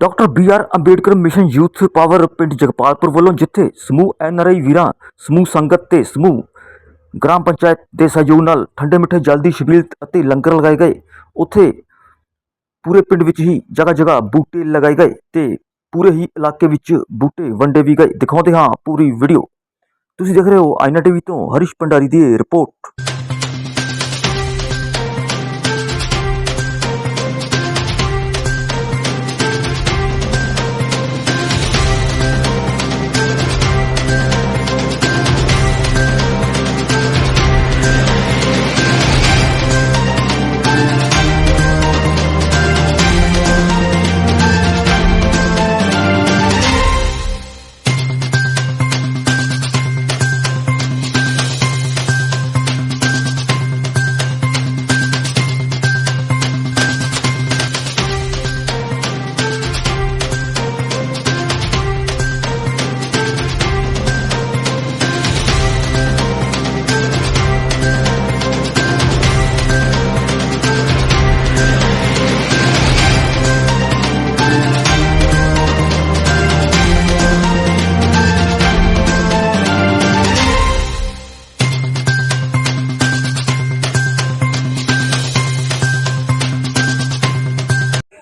Doctor B R Ambedkar mission youth power ਪਿੰਡ ਜਗਪਾਲਪੁਰ ਵੱਲੋਂ ਜਿੱਥੇ ਸਮੂਹ ਐੱਨ ਆਰ ਆਈ ਵੀਰਾਂ, ਸਮੂਹ ਸੰਗਤ ਤੇ ਸਮੂਹ ਗ੍ਰਾਮ ਪੰਚਾਇਤ ਦੇ ਸਹਿਯੋਗ ਨਾਲ ਠੰਡੇ ਮਿੱਠੇ ਜਲ ਦੀ ਛਬੀਲ ਅਤੇ ਲੰਗਰ ਲਗਾਏ ਗਏ, ਉੱਥੇ ਪੂਰੇ ਪਿੰਡ ਵਿੱਚ ਹੀ ਜਗ੍ਹਾ ਜਗ੍ਹਾ ਬੂਟੇ ਲਗਾਏ ਗਏ ਤੇ ਪੂਰੇ ਹੀ ਇਲਾਕੇ ਵਿੱਚ ਬੂਟੇ, ਵੰਡੇ ਵੀ ਗਏ। ਦਿਖਾਉਂਦੇ ਹਾਂ ਪੂਰੀ ਵੀਡੀਓ। ਤੁਸੀਂ ਦੇਖ ਰਹੇ ਹੋ ਆਈਨਾ ਟੀਵੀ ਤੋਂ ਹਰੀਸ਼ ਭੰਡਾਰੀ ਦੀ ਰਿਪੋਰਟ।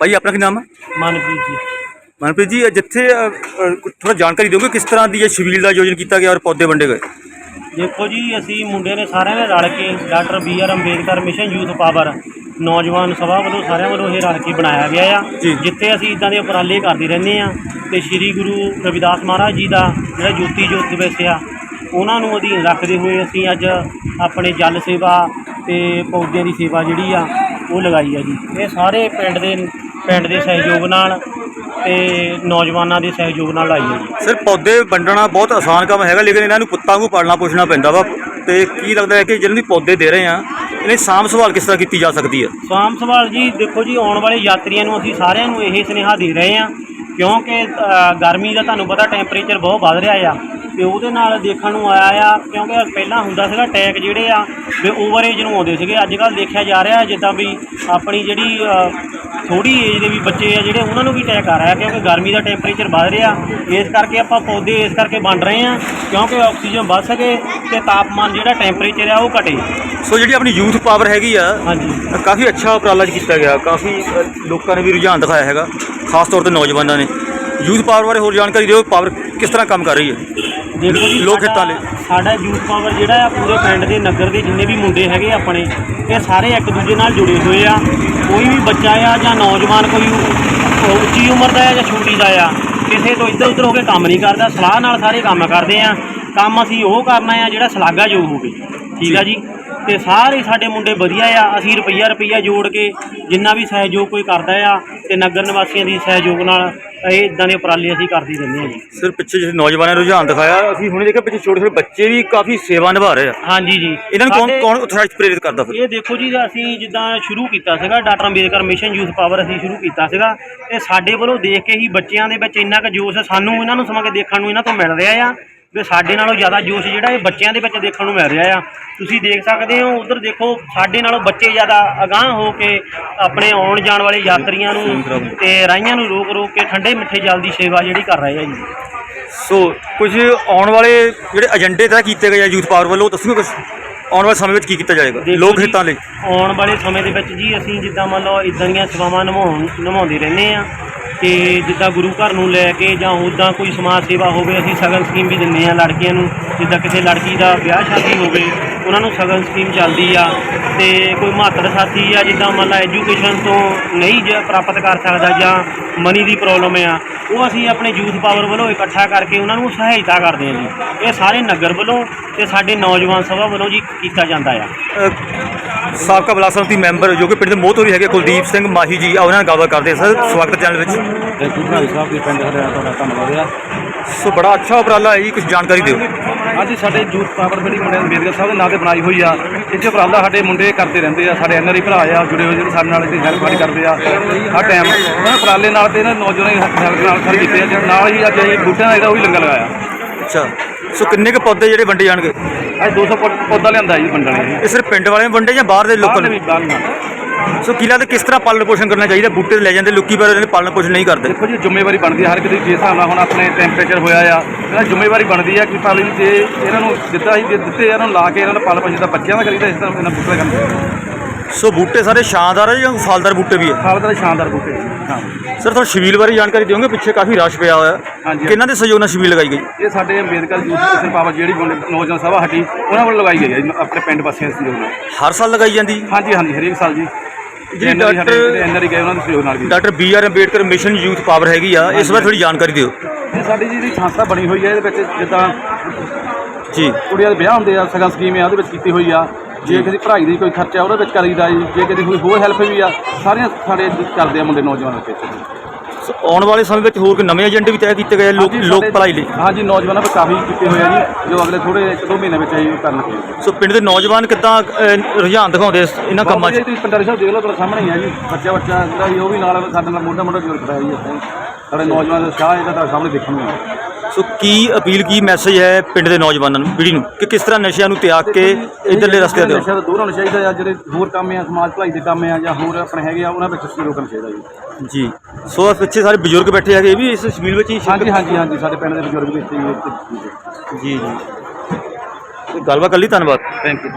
ਭਾਈ ਆਪਣਾ ਕੀ ਨਾਮ ਹੈ ਮਨਪ੍ਰੀਤ ਜੀ। ਮਨਪ੍ਰੀਤ ਜੀ ਜਿੱਥੇ ਥੋੜਾ ਜਾਣਕਾਰੀ ਦਿਓਗੇ ਕਿਸ ਤਰ੍ਹਾਂ ਦੀ ਇਹ ਛਬੀਲ ਦਾ ਆਯੋਜਨ ਕੀਤਾ ਗਿਆ ਔਰ ਪੌਦੇ ਵੰਡੇ ਗਏ? ਦੇਖੋ ਜੀ ਅਸੀਂ ਮੁੰਡੇ ਨੇ ਸਾਰਿਆਂ ਨੇ ਰਲ ਕੇ doctor B R Ambedkar mission youth power ਨੌਜਵਾਨ ਸਭਾ ਵੱਲੋਂ ਸਾਰਿਆਂ ਵੱਲੋਂ ਇਹ ਰਲ ਕੇ ਬਣਾਇਆ ਗਿਆ ਆ। ਜਿੱਥੇ ਅਸੀਂ ਇਦਾਂ ਦੇ ਉਪਰਾਲੇ ਕਰਦੇ ਰਹਿੰਦੇ ਆ ਤੇ ਸ੍ਰੀ ਗੁਰੂ ਰਵਿਦਾਸ ਮਹਾਰਾਜ ਜੀ ਦਾ ਜਿਹੜਾ ਜੋਤੀ ਜੋਤ ਦਿਵਸ ਆ ਉਹਨਾਂ ਨੂੰ ਅਧੀਨ ਰੱਖਦੇ ਹੋਏ ਅਸੀਂ ਅੱਜ ਆਪਣੇ ਜਲ ਸੇਵਾ ਤੇ ਪੌਦਿਆਂ ਦੀ ਸੇਵਾ ਜਿਹੜੀ ਆ ਉਹ ਲਗਾਈ ਆ ਜੀ। ਇਹ ਸਾਰੇ ਪਿੰਡ ਦੇ ਪਿੰਡ ਦੇ ਸਹਿਯੋਗ ਨਾਲ ਤੇ ਨੌਜਵਾਨਾਂ ਦੇ ਸਹਿਯੋਗ ਨਾਲ ਲਾਈ ਆ ਜੀ। ਸਰ ਪੌਦੇ ਵੰਡਣਾ ਬਹੁਤ ਆਸਾਨ ਕੰਮ ਹੈਗਾ ਲੇਕਿਨ ਇਹਨਾਂ ਨੂੰ ਪੁੱਤਾਂ ਨੂੰ ਪਾਲਣਾ ਪੋਸ਼ਣਾ ਪੈਂਦਾ ਵਾ। ਤੇ ਕੀ ਲੱਗਦਾ ਹੈ ਕਿ ਜਿਹਨਾਂ ਦੀ ਪੌਦੇ ਦੇ ਰਹੇ ਆ ਇਹਨੇ ਸਾਂਭ ਸੰਭਾਲ ਕਿਸ ਤਰ੍ਹਾਂ ਕੀਤੀ ਜਾ ਸਕਦੀ ਹੈ? ਸਾਂਭ ਸੰਭਾਲ ਜੀ ਦੇਖੋ ਜੀ ਆਉਣ ਵਾਲੇ ਯਾਤਰੀਆਂ ਨੂੰ ਅਸੀਂ ਸਾਰਿਆਂ ਨੂੰ ਇਹ ਸੁਨੇਹਾ ਦੇ ਰਹੇ ਹਾਂ ਕਿਉਂਕਿ ਗਰਮੀ ਦਾ ਤੁਹਾਨੂੰ ਪਤਾ ਟੈਂਪਰੇਚਰ ਬਹੁਤ ਵੱਧ ਰਿਹਾ ਆ ਤੇ ਉਹਦੇ ਨਾਲ ਦੇਖਣ ਨੂੰ ਆਇਆ ਆ ਕਿਉਂਕਿ ਪਹਿਲਾਂ ਹੁੰਦਾ ਸੀਗਾ ਅਟੈਕ ਜਿਹੜੇ ਆ ਵੀ ਓਵਰ ਏਜ ਨੂੰ ਆਉਂਦੇ ਸੀਗੇ। ਅੱਜ ਕੱਲ੍ਹ ਦੇਖਿਆ ਜਾ ਰਿਹਾ ਜਿੱਦਾਂ ਵੀ ਆਪਣੀ ਜਿਹੜੀ ਥੋੜੀ ਏਜ ਦੇ ਵੀ ਬੱਚੇ ਆ ਜਿਹੜੇ ਉਹਨਾਂ ਨੂੰ ਵੀ ਅਟੈਕ ਆ ਰਿਹਾ ਕਿਉਂਕਿ ਗਰਮੀ ਦਾ ਟੈਂਪਰੇਚਰ ਵੱਧ ਰਿਹਾ। ਇਸ ਕਰਕੇ ਆਪਾਂ ਪੌਦੇ ਇਸ ਕਰਕੇ ਵੰਡ ਰਹੇ ਆ ਕਿਉਂਕਿ ਆਕਸੀਜਨ ਵੱਧ ਸਕੇ ਤੇ ਤਾਪਮਾਨ ਜਿਹੜਾ ਟੈਂਪਰੇਚਰ ਆ ਉਹ ਘਟੇ। ਸੋ ਜਿਹੜੀ ਆਪਣੀ ਯੂਥ ਪਾਵਰ ਹੈਗੀ ਆ ਹਾਂਜੀ। ਕਾਫੀ ਅੱਛਾ ਉਪਰਾਲਾ ਕੀਤਾ ਗਿਆ। ਕਾਫੀ ਲੋਕਾਂ ਨੇ ਵੀ ਰੁਝਾਨ ਦਿਖਾਇਆ ਹੈਗਾ ਖਾਸ ਤੌਰ ਤੇ ਨੌਜਵਾਨਾਂ ਨੇ। ਯੂਥ ਪਾਵਰ ਬਾਰੇ ਹੋਰ ਜਾਣਕਾਰੀ ਦਿਓ ਪਾਵਰ ਕਿਸ ਤਰ੍ਹਾਂ ਕੰਮ ਕਰ ਰਹੀ ਹੈ? ਦੇਖੋ ਜੀ ਲੋਕ ਹਿੱਤਾਂ ਲਈ। ਸਾਡਾ ਯੂਥ ਪਾਵਰ ਜਿਹੜਾ ਆ ਪੂਰੇ ਪਿੰਡ ਦੇ ਨਗਰ ਦੇ ਜਿੰਨੇ ਵੀ ਮੁੰਡੇ ਹੈਗੇ ਆਪਣੇ ਇਹ ਸਾਰੇ ਇੱਕ ਦੂਜੇ ਨਾਲ ਜੁੜੇ ਹੋਏ ਆ। ਕੋਈ ਵੀ ਬੱਚਾ ਆ ਜਾਂ ਨੌਜਵਾਨ ਕੋਈ ਉੱਚੀ ਉਮਰ ਦਾ ਆ ਜਾਂ ਛੋਟੀ ਦਾ ਆ ਕਿਸੇ ਤੋਂ ਇੱਧਰ ਉੱਧਰ ਹੋ ਕੇ ਕੰਮ ਨਹੀਂ ਕਰਦਾ। ਸਲਾਹ ਨਾਲ ਸਾਰੇ ਕੰਮ ਕਰਦੇ ਆ। ਕੰਮ ਅਸੀਂ ਉਹ ਕਰਨਾ ਆ ਜਿਹੜਾ ਸ਼ਲਾਘਾਯੋਗ ਹੋਵੇ। ਠੀਕ ਆ ਜੀ? ਤੇ ਸਾਰੇ ਸਾਡੇ ਮੁੰਡੇ ਵਧੀਆ ਆ। ਅਸੀਂ ਰੁਪਈਆ ਰੁਪਈਆ ਜੋੜ ਕੇ ਜਿੰਨਾ ਵੀ ਸਹਿਯੋਗ ਕੋਈ ਕਰਦਾ ਆ ਤੇ ਨਗਰ ਨਿਵਾਸੀਆਂ ਦੀ ਸਹਿਯੋਗ ਨਾਲ ਇਹ ਇਦਾਂ ਦੇ ਉਪਰਾਲੇ ਅਸੀਂ ਕਰਦੇ ਰਹਿੰਦੇ ਹਾਂ ਜੀ। ਸਿਰ ਪਿੱਛੇ ਜਿਹੜੇ ਨੌਜਵਾਨਾਂ ਨੇ ਰੁਝਾਨ ਦਿਖਾਇਆ ਅਸੀਂ ਹੁਣੇ ਦੇਖਿਆ ਪਿੱਛੇ ਛੋਟੇ ਛੋਟੇ ਬੱਚੇ ਵੀ ਕਾਫੀ ਸੇਵਾ ਨਿਭਾ ਰਹੇ ਆ। ਹਾਂਜੀ ਜੀ। ਇਹਨਾਂ ਨੂੰ ਕੌਣ ਸਾਡੇ- ਕੌਣ ਉਤਸ਼ਾਹਿਤ ਪ੍ਰੇਰਿਤ ਕਰਦਾ ਫਿਰ? ਇਹ ਦੇਖੋ ਜੀ ਅਸੀਂ ਜਿੱਦਾਂ ਸ਼ੁਰੂ ਕੀਤਾ ਸੀਗਾ doctor Ambedkar mission youth power ਅਸੀਂ ਸ਼ੁਰੂ ਕੀਤਾ ਸੀਗਾ ਇਹ ਸਾਡੇ ਵੱਲੋਂ ਦੇਖ ਕੇ ਹੀ ਬੱਚਿਆਂ ਦੇ ਵਿੱਚ ਇੰਨਾ ਕੁ ਜੋਸ਼ ਸਾਨੂੰ ਇਹਨਾਂ ਨੂੰ ਸਮਾਂ ਕੇ ਦੇਖਣ ਨੂੰ ਇਹਨਾਂ ਤੋਂ ਮਿਲ ਰਿਹਾ ਆ। ਵੀ ਸਾਡੇ ਨਾਲੋਂ ਜ਼ਿਆਦਾ ਜੋਸ਼ ਜਿਹੜਾ ਇਹ ਬੱਚਿਆਂ ਦੇ ਵਿੱਚ ਦੇਖਣ ਨੂੰ ਮਿਲ ਰਿਹਾ ਆ। ਤੁਸੀਂ ਦੇਖ ਸਕਦੇ ਹੋ ਉਧਰ ਦੇਖੋ ਸਾਡੇ ਨਾਲੋਂ ਬੱਚੇ ਜ਼ਿਆਦਾ ਅਗਾਹ ਹੋ ਕੇ ਆਪਣੇ ਆਉਣ ਜਾਣ ਵਾਲੇ ਯਾਤਰੀਆਂ ਨੂੰ ਤੇ ਰਾਹੀਆਂ ਨੂੰ ਰੋਕ ਰੋਕ ਕੇ ਠੰਡੇ ਮਿੱਠੇ ਜਲ ਦੀ ਸੇਵਾ ਜਿਹੜੀ ਕਰ ਰਹੇ ਆ ਜੀ। ਸੋ ਕੁਝ ਆਉਣ ਵਾਲੇ ਜਿਹੜੇ ਏਜੰਡੇ ਤੈਅ ਕੀਤੇ ਗਏ ਆ ਯੂਥ ਪਾਵਰ ਵੱਲੋਂ ਦੱਸੋ ਕੁਝ? ਆਉਣ ਵਾਲੇ ਸਮੇਂ ਵਿੱਚ ਕੀ ਕੀਤਾ ਜਾਏਗਾ ਲੋਕ ਹਿੱਤਾਂ ਲਈ? ਆਉਣ ਵਾਲੇ ਸਮੇਂ ਦੇ ਵਿੱਚ ਜੀ ਅਸੀਂ ਜਿੱਦਾਂ ਮੰਨ ਲਓ ਇਦਾਂ ਦੀਆਂ ਸੇਵਾਵਾਂ ਨਿਭਾਉਣ ਨਿਭਾਉਂਦੇ ਰਹਿੰਦੇ ਆ। ਤੇ ਜਿੱਦਾਂ ਗੁਰੂ ਘਰ ਨੂੰ ਲੈ ਕੇ ਜਾਂ ਉੱਦਾਂ ਕੋਈ ਸਮਾਜ ਸੇਵਾ ਹੋਵੇ, ਅਸੀਂ ਸਗਨ ਸਕੀਮ ਵੀ ਦਿੰਦੇ ਆ ਲੜਕੀਆਂ ਨੂੰ। ਜਿੱਦਾਂ ਕਿਸੇ ਲੜਕੀ ਦਾ ਵਿਆਹ ਸ਼ਾਦੀ ਹੋਵੇ, ਉਹਨਾਂ ਨੂੰ ਸਗਨ ਸਕੀਮ ਚੱਲਦੀ ਆ। ਤੇ ਕੋਈ ਮਾਤੜ ਸਾਥੀ ਆ, ਜਿੱਦਾਂ ਮੰਨ ਲਾ ਐਜੂਕੇਸ਼ਨ ਤੋਂ ਨਹੀਂ ਜ ਪ੍ਰਾਪਤ ਕਰ ਸਕਦਾ ਜਾਂ ਮਨੀ ਦੀ ਪ੍ਰੋਬਲਮ ਆ, ਉਹ ਅਸੀਂ ਆਪਣੇ ਯੂਥ ਪਾਵਰ ਵੱਲੋਂ ਇਕੱਠਾ ਕਰਕੇ ਉਹਨਾਂ ਨੂੰ ਸਹਾਇਤਾ ਕਰਦੇ ਹਾਂ ਜੀ। ਇਹ ਸਾਰੇ ਨਗਰ ਵੱਲੋਂ ਤੇ ਸਾਡੇ ਨੌਜਵਾਨ ਸਭਾ ਵੱਲੋਂ ਜੀ ਕੀਤਾ ਜਾਂਦਾ ਆ। ਸਾਬਕਾ ਬਲਾਕ ਸੰਮਤੀ ਮੈਂਬਰ ਜੋ ਕਿ ਪਿੰਡ ਦੇ ਮੋਹਤੋਰੀ ਹੈਗੇ ਕੁਲਦੀਪ ਸਿੰਘ ਮਾਹੀ ਜੀ ਆ ਉਹਨਾਂ ਨਾਲ ਗੱਲਬਾਤ ਕਰਦੇ ਹਾਂ। ਸਰ ਸਵਾਗਤ ਚੈਨਲ ਵਿੱਚ। ਤੇ ਗੁਰਨਾਰੀ ਸਾਹਿਬ ਦੇ ਪਿੰਡ ਹਰਿਆਣਾ ਤੁਹਾਡਾ ਧੰਨਵਾਦ ਆ ਸੋ ਬੜਾ ਅੱਛਾ ਉਪਰਾਲਾ ਹੈ ਜੀ ਕੁਝ ਜਾਣਕਾਰੀ ਦਿਓ। ਅੱਜ ਸਾਡੇ ਯੂਥ ਪਾਵਰ ਬੜੀ ਮੁੰਡੇ ਅੰਬੇਦਕਰ ਸਾਹਿਬ ਦੇ ਨਾਂ ਤੇ ਬਣਾਈ ਹੋਈ ਆ। ਇੱਥੇ ਉਪਰਾਲਾ ਸਾਡੇ ਮੁੰਡੇ ਕਰਦੇ ਰਹਿੰਦੇ ਆ ਸਾਡੇ ਐਨਆਰਆਈ ਭਰਾ ਆ ਜੁੜੇ ਹੋਏ ਜਿਹੜੇ ਸਾਡੇ ਨਾਲ ਇੱਥੇ ਹੈਲਪ ਕਰਦੇ ਆ। ਹਰ ਟਾਈਮ ਉਹਨਾਂ ਉਪਰਾਲੇ ਨਾਲ ਤੇ ਇਹਨਾਂ ਨੌਜਵਾਨਾਂ ਦੀ ਹੈਲਪ ਨਾਲ ਸਾਰੇ ਕੀਤੇ ਆ ਤੇ ਨਾਲ ਹੀ ਅੱਜ ਇਹ ਬੂਟਿਆਂ ਦਾ ਜਿਹੜਾ ਉਹ ਵੀ ਲੰਗਰ ਲਗਾਇਆ। ਅੱਛਾ। ਸੋ ਕਿੰਨੇ ਕੁ ਪੌਦੇ ਜਿਹੜੇ ਵੰਡੇ ਜਾਣਗੇ? ਅੱਜ 200 ਪੌ- ਪੌਦਾ ਲਿਆਂਦਾ ਜੀ ਵੰਡਣ ਲਈ। ਇਹ ਸਿਰਫ ਪਿੰਡ ਵਾਲਿਆਂ ਨੂੰ ਵੰਡੇ ਜਾਂ ਬਾਹਰ ਦੇ ਲੋਕਾਂ ਦੇ ਨੂੰ? ਵੀ ਬਾਹਰ ਨਾਲ। ਸੋ ਕੀ ਲੱਗਦਾ ਕਿਸ ਤਰ੍ਹਾਂ ਪਾਲਣ ਪੋਸ਼ਣ ਕਰਨਾ ਚਾਹੀਦਾ? ਬੂਟੇ ਤੇ ਲੈ ਜਾਂਦੇ ਲੋਕੀ ਪਰ ਇਹਨਾਂ ਦੇ ਪਾਲਣ ਪੋਸ਼ਣ ਨਹੀਂ ਕਰਦੇ। ਦੇਖੋ ਜੀ ਜ਼ਿੰਮੇਵਾਰੀ ਬਣਦੀ ਹੈ। ਹਰ ਕਿਸੇ ਦੀ ਜਿਸ ਹਿਸਾਬ ਨਾਲ ਹੁਣ ਆਪਣੇ ਟੈਂਪਰੇਚਰ ਹੋਇਆ ਆ ਇਹਨਾਂ ਦੀ ਜ਼ਿੰਮੇਵਾਰੀ ਬਣਦੀ ਹੈ ਕਿ ਪਾਲੀ ਜੇ ਇਹਨਾਂ ਨੂੰ ਜਿੱਦਾਂ ਹੀ ਜੇ ਦਿੱਤੇ ਇਹਨਾਂ ਨੂੰ ਲਾ ਕੇ ਇਹਨਾਂ ਦਾ ਪਾਲਣ ਪੋਸ਼ਣ ਜਿੱਦਾਂ ਬੱਚਿਆਂ ਦਾ ਕਰੀਦਾ ਇਸ ਤਰ੍ਹਾਂ ਇਹਨਾਂ ਬੂਟੇ ਦਾ ਕੰਮ ਸੋ ਬੂਟੇ ਸਾਰੇ ਛਾਂਦਾਰ ਹੈ ਜਾਂ ਫਲਦਾਰ ਬੂਟੇ ਵੀ ਹੈ ਖਾਲਦਾ ਸ਼ਾਨਦਾਰ ਬੂਟੇ। ਹਾਂ। ਸਰ ਤੁਹਾਨੂੰ ਸ਼ਬੀਲ ਬਾਰੇ ਜਾਣਕਾਰੀ ਦਿਓਗੇ? ਪਿੱਛੇ ਕਾਫੀ ਰਸ਼ ਪਿਆ ਹੋਇਆ। ਹੈ ਹਾਂਜੀ। ਕਿਹਨਾਂ ਦੇ ਸਹਿਯੋਗ ਨਾਲ ਸ਼ਬੀਲ ਲਗਾਈ ਗਈ? ਇਹ ਸਾਡੇ ਅੰਬੇਦਕਰ ਯੂਥ ਕਿਸ਼ਨ ਪਾਵਰ ਜਿਹੜੀ ਮੁੰਡੇ- ਨੌਜਵਾਨ ਸਭਾ ਸਾਡੀ ਉਹਨਾਂ ਵੱਲੋਂ ਲਗਾਈ ਗਈ ਹੈ ਜੀ, ਆਪਣੇ ਪਿੰਡ ਵਾਸੀਆਂ ਦੇ ਸਹਿਯੋਗ ਨਾਲ। ਹਰ ਸਾਲ ਲਗਾਈ ਜਾਂਦੀ? ਹਾਂਜੀ ਹਾਂਜੀ ਹਰੇਕ ਸਾਲ ਜੀ। ਜਿਹੜੀ ਡਾਕਟਰ ਐਨਆਰਈ ਗਏ ਉਹਨਾਂ ਦੇ ਸਹਿਯੋਗ ਨਾਲ ਵੀ। Doctor B R Ambedkar mission youth power ਹੈਗੀ ਆ ਇਸ ਬਾਰੇ ਥੋੜੀ ਜਾਣਕਾਰੀ ਦਿਓ। ਇਹ ਸਾਡੀ ਜਿਹੜੀ ਸੰਸਥਾ ਬਣੀ ਹੋਈ ਹੈ ਇਹਦੇ ਵਿੱਚ ਜਿੱਦਾਂ ਜੀ। ਕੁੜੀਆਂ ਦੇ ਵਿਆਹ ਹੁੰਦੇ ਆ ਸਗਨ ਸਕੀਮ ਆ ਉਹਦੇ ਵਿੱਚ ਕੀਤੀ ਹੋਈ ਆ। ਜੇ ਕਿਸੇ ਪੜ੍ਹਾਈ ਦੀ ਕੋਈ ਖਰਚਾ ਉਹਦੇ ਵਿੱਚ ਕਰੀਦਾ ਜੀ ਜੇ ਕਿਸੇ ਕੋਈ ਹੋਰ ਹੈਲਪ ਵੀ ਆ ਸਾਰੀਆਂ ਸਾਡੇ ਕਰਦੇ ਆ ਮੁੰਡੇ ਨੌਜਵਾਨ ਵਿੱਚ। ਸੋ ਆਉਣ ਵਾਲੇ ਸਮੇਂ ਵਿੱਚ ਹੋਰ ਕੋਈ ਨਵੇਂ ਏਜੰਡੇ ਵੀ ਤੈਅ ਕੀਤੇ ਗਏ ਲੋਕ ਹਾਂਜੀ, ਲੋਕ ਸਾਡੇ- ਭਲਾਈ ਲਈ? ਹਾਂਜੀ ਨੌਜਵਾਨਾਂ ਵਿੱਚ ਕਾਫੀ ਕੀਤੇ ਹੋਏ ਆ ਜੀ ਜੋ ਅਗਲੇ ਥੋੜੇ ਇੱਕ ਦੋ ਮਹੀਨੇ ਵਿੱਚ ਅਸੀਂ ਕਰਨਗੇ ਸੋ ਪਿੰਡ ਦੇ ਨੌਜਵਾਨ ਕਿੱਦਾਂ ਅਹ, ਰੁਝਾਨ ਦਿਖਾਉਂਦੇ ਇਸ- ਇਹਨਾਂ ਕੰਮਾਂ 'ਚ? ਤੁਸੀਂ ਪੰਡਾਰੀ ਸਾਹਿਬ ਦੇਖ ਲਓ ਤੁਹਾਡੇ ਸਾਹਮਣੇ ਹੀ ਆ ਜੀ ਬੱਚਾ ਬੱਚਾ ਜਿਹੜਾ ਜੀ ਉਹ ਵੀ ਨਾਲ ਸਾਡੇ ਨਾਲ ਮੋਢਾ ਮੋਢਾ ਜੁੜ ਖੜਾ ਜੀ ਇੱਥੇ। ਸਾਡੇ ਨੌਜਵਾਨ ਦਾ ਸ਼ਾਹ ਇਹਦਾ ਤੁਹਾਡੇ ਸਾਹਮਣੇ ਦੇਖਣ ਨੂੰ ਮਿਲਿਆ ਸੋ ਕੀ ਅਪੀਲ ਕੀ ਮੈਸੇਜ ਹੈ ਪਿੰਡ ਦੇ ਨੌਜਵਾਨਾਂ ਨੂੰ ਪੀੜ੍ਹੀ ਨੂੰ? ਕਿ ਕਿਸ ਤਰ੍ਹਾਂ ਨਸ਼ਿਆਂ ਨੂੰ ਤਿਆਗ ਕੇ ਇਧਰਲੇ ਰਸਤੇ ਤੇ ਨਸ਼ਾ ਤੋਂ ਦੂਰ ਹੋਣਾ ਚਾਹੀਦਾ ਆ ਜਿਹੜੇ ਹੋਰ ਕੰਮ ਆ ਸਮਾਜ ਭਲਾਈ ਦੇ ਕੰਮ ਆ ਜਾਂ ਹੋਰ ਆਪਣੇ ਹੈਗੇ ਆ ਉਹਨਾਂ ਵਿੱਚ ਅਸੀਂ ਰੋਕਣਾ ਚਾਹੀਦਾ ਜੀ। ਜੀ। ਸੋ ਪਿੱਛੇ ਸਾਰੇ ਬਜ਼ੁਰਗ ਬੈਠੇ ਹੈਗੇ ਇਹ ਵੀ ਇਸ ਸ਼ਬੀਲ ਵਿੱਚ ਹੀ ਹਾਂਜੀ ਹਾਂਜੀ ਹਾਂਜੀ ਸਾਡੇ ਪਿੰਡ ਦੇ ਬਜ਼ੁਰਗ ਵੀ ਇੱਥੇ ਹੀ ਇੱਥੇ- ਜੀ ਜੀ। ਗੱਲਬਾਤ ਕਰ ਲਈ ਧੰਨਵਾਦ। Thank you